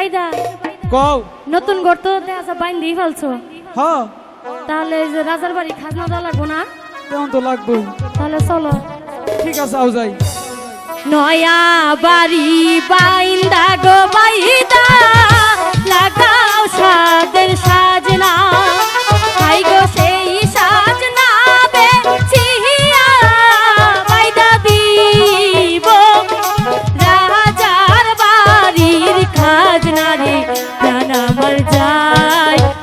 ভাইদা কও। নতুন ঘর তো আচ্ছা বাইন দিয়ে ফেলছো। হ্যাঁ তাহলে যে রাজার বাড়ি খাজনা দেওয়া লাগবো না? তেমন তো লাগবো? তাহলে চলো। ঠিক আছে আও যাই। নয়া বাড়ি বাইন্দা গো বাইদা লাগাও সাদের সাজনা। প্রাণ আমার যায়।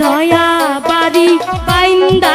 নয়া বাড়ি পাইন্দা